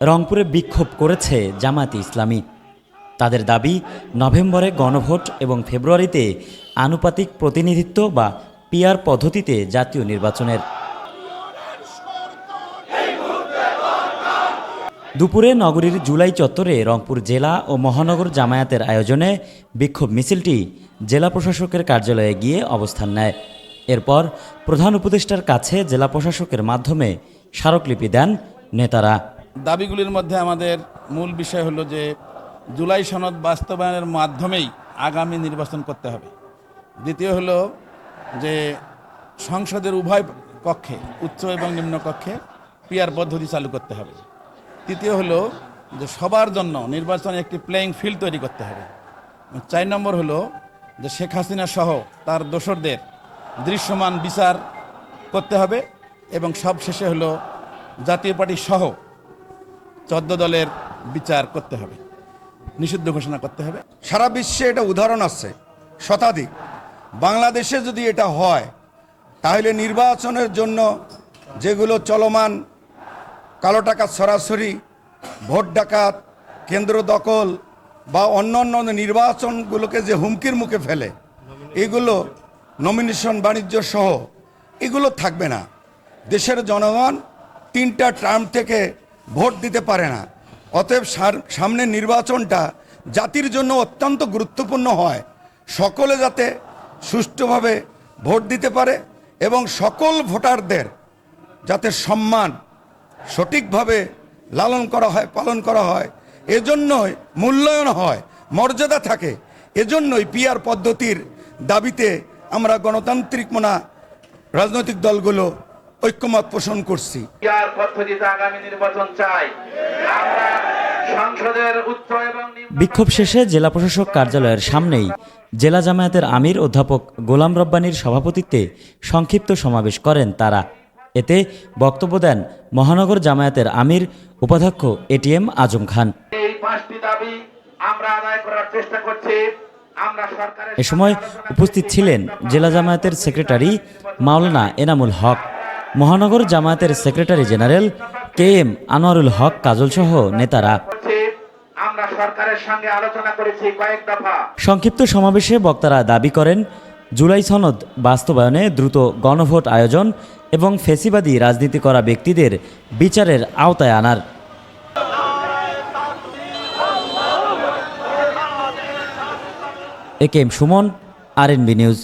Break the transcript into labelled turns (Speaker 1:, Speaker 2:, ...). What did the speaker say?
Speaker 1: রংপুরে বিক্ষোভ করেছে জামায়াতে ইসলামী। তাদের দাবি, নভেম্বরে গণভোট এবং ফেব্রুয়ারিতে আনুপাতিক প্রতিনিধিত্ব বা পিয়ার পদ্ধতিতে জাতীয় নির্বাচনের। দুপুরে নগরীর জুলাই চত্বরে রংপুর জেলা ও মহানগর জামায়াতের আয়োজনে বিক্ষোভ মিছিলটি জেলা প্রশাসকের কার্যালয়ে গিয়ে অবস্থান নেয়। এরপর প্রধান উপদেষ্টার কাছে জেলা প্রশাসকের মাধ্যমে স্মারকলিপি দেন নেতারা।
Speaker 2: দাবিগুলির মধ্যে আমাদের মূল বিষয় হলো যে জুলাই সনদ বাস্তবায়নের মাধ্যমেই আগামী নির্বাচন করতে হবে। দ্বিতীয় হলো যে সংসদের উভয় কক্ষে, উচ্চ এবং নিম্ন কক্ষে পিয়ার পদ্ধতি চালু করতে হবে। তৃতীয় হলো যে সবার জন্য নির্বাচনে একটি প্লেয়িং ফিল্ড তৈরি করতে হবে। চার নম্বর হলো যে শেখ হাসিনা সহ তার দোসরদের দৃশ্যমান বিচার করতে হবে এবং সব শেষে হলো জাতীয় পার্টি সহ চোদ্দ দলের বিচার করতে হবে, নিষিদ্ধ ঘোষণা করতে হবে।
Speaker 3: সারা বিশ্বে এটা উদাহরণ আছে, শতাধিক। বাংলাদেশে যদি এটা হয়, তাহলে নির্বাচনের জন্য যেগুলো চলমান, কালো টাকা সরাসরি, ভোট ডাকাত, কেন্দ্র দখল বা অন্যান্য নির্বাচনগুলোকে যে হুমকির মুখে ফেলে, এগুলো নমিনেশন বাণিজ্য সহ এগুলো থাকবে না। দেশের জনগণ তিনটা টার্ম থেকে ভোট দিতে পারে না। অতএব সামনের নির্বাচনটা জাতির জন্য অত্যন্ত গুরুত্বপূর্ণ হয়। সকলে যাতে সুষ্ঠুভাবে ভোট দিতে পারে এবং সকল ভোটারদের যাতে সম্মান সঠিকভাবে লালন করা হয়, পালন করা হয়, এজন্যই মূল্যায়ন হয়, মর্যাদা থাকে, এজন্যই পিআর পদ্ধতির দাবিতে আমরা গণতান্ত্রিক মনা রাজনৈতিক দলগুলো ঐক্যমত পোষণ করছি।
Speaker 4: পদ্ধতিতে আগামী নির্বাচন চাই। আমরা সংসদের উচ্চ এবং নিম্ন
Speaker 1: বিক্ষোভ শেষে জেলা প্রশাসক কার্যালয়ের সামনেই জেলা জামায়াতের আমির অধ্যাপক গোলাম রব্বানির সভাপতিত্বে সংক্ষিপ্ত সমাবেশ করেন তারা। এতে বক্তব্য দেন মহানগর জামায়াতের আমির উপাধ্যক্ষ এটিএম আজম খান।
Speaker 4: এই পাঁচটি দাবি আমরা আদায় করার চেষ্টা করছি। আমরা সরকারের
Speaker 1: এ সময় উপস্থিত ছিলেন জেলা জামায়াতের সেক্রেটারি মাওলানা এনামুল হক। মহানগর জামায়াতের secretary general K M Anwarul Haque Kajal সহ নেতারা সংক্ষিপ্ত সমাবেশে বক্তারা দাবি করেন জুলাই সনদ বাস্তবায়নে দ্রুত গণভোট আয়োজন এবং ফেসিবাদী রাজনীতি করা ব্যক্তিদের বিচারের আওতায় আনার। A K M Suman R N B news.